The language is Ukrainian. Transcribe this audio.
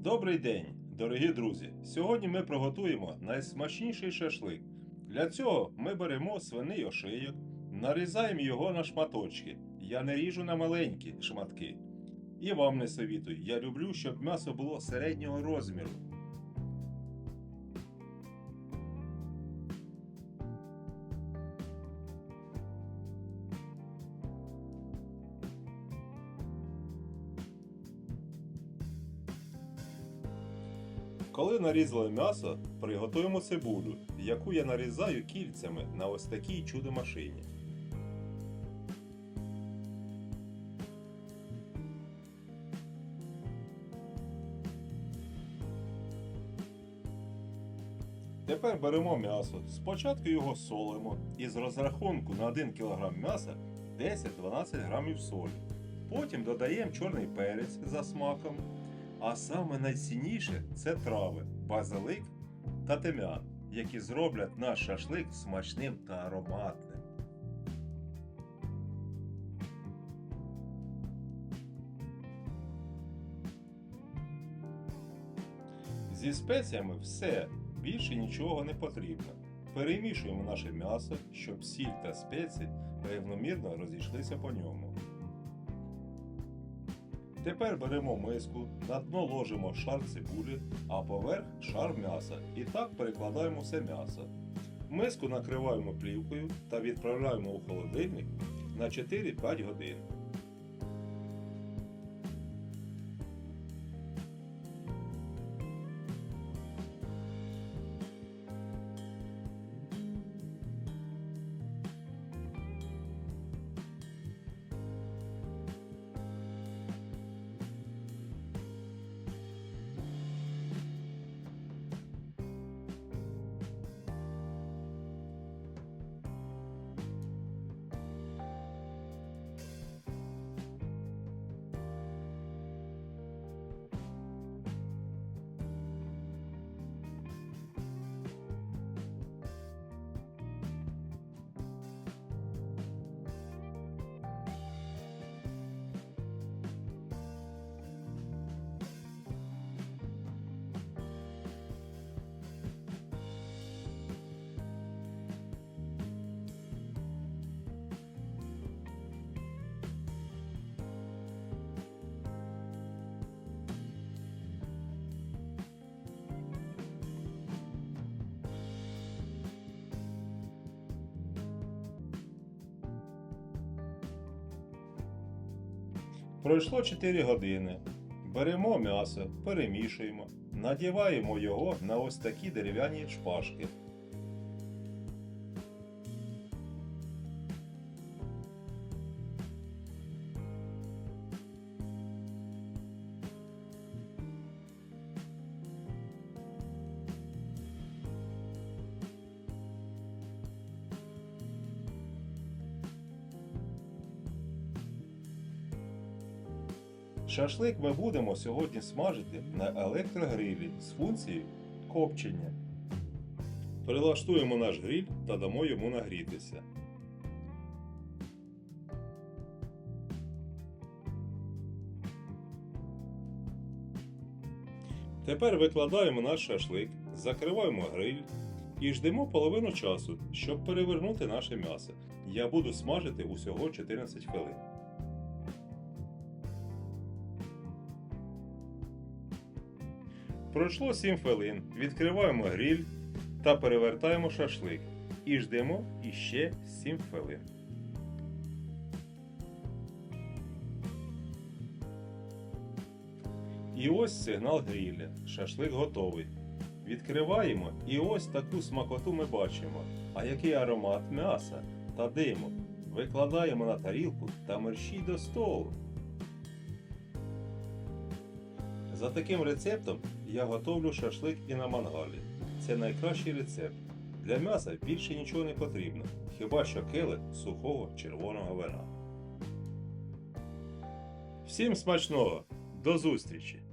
Добрий день, дорогі друзі! Сьогодні ми приготуємо найсмачніший шашлик. Для цього ми беремо свиний ошийок, нарізаємо його на шматочки. Я не ріжу на маленькі шматки. І вам не совітую. Я люблю, щоб м'ясо було середнього розміру. Коли нарізали м'ясо, приготуємо цибулю, яку я нарізаю кільцями на ось такій чудо-машині. Тепер беремо м'ясо. Спочатку його солимо і з розрахунку на 1 кг м'яса 10-12 грамів солі. Потім додаємо чорний перець за смаком. А саме найцінніше це трави, базилик та тим'ян, які зроблять наш шашлик смачним та ароматним. Зі спеціями все, більше нічого не потрібно. Перемішуємо наше м'ясо, щоб сіль та спеції рівномірно розійшлися по ньому. Тепер беремо миску, на дно ложимо шар цибулі, а поверх шар м'яса і так перекладаємо все м'ясо. Миску накриваємо плівкою та відправляємо у холодильник на 4-5 годин. Пройшло 4 години. Беремо м'ясо, перемішуємо, надіваємо його на ось такі дерев'яні шпажки. Шашлик ми будемо сьогодні смажити на електрогрилі з функцією копчення. Прилаштуємо наш гриль та дамо йому нагрітися. Тепер викладаємо наш шашлик, закриваємо гриль і ждемо половину часу, щоб перевернути наше м'ясо. Я буду смажити усього 14 хвилин. Пройшло 7 хвилин. Відкриваємо гриль та перевертаємо шашлик. І ждемо іще 7 хвилин. І ось сигнал гріля. Шашлик готовий. Відкриваємо і ось таку смакоту ми бачимо. А який аромат м'яса та диму. Викладаємо на тарілку та мерщій до столу. За таким рецептом я готовлю шашлик і на мангалі. Це найкращий рецепт. Для м'яса більше нічого не потрібно, хіба що келих сухого червоного вина. Всім смачного! До зустрічі!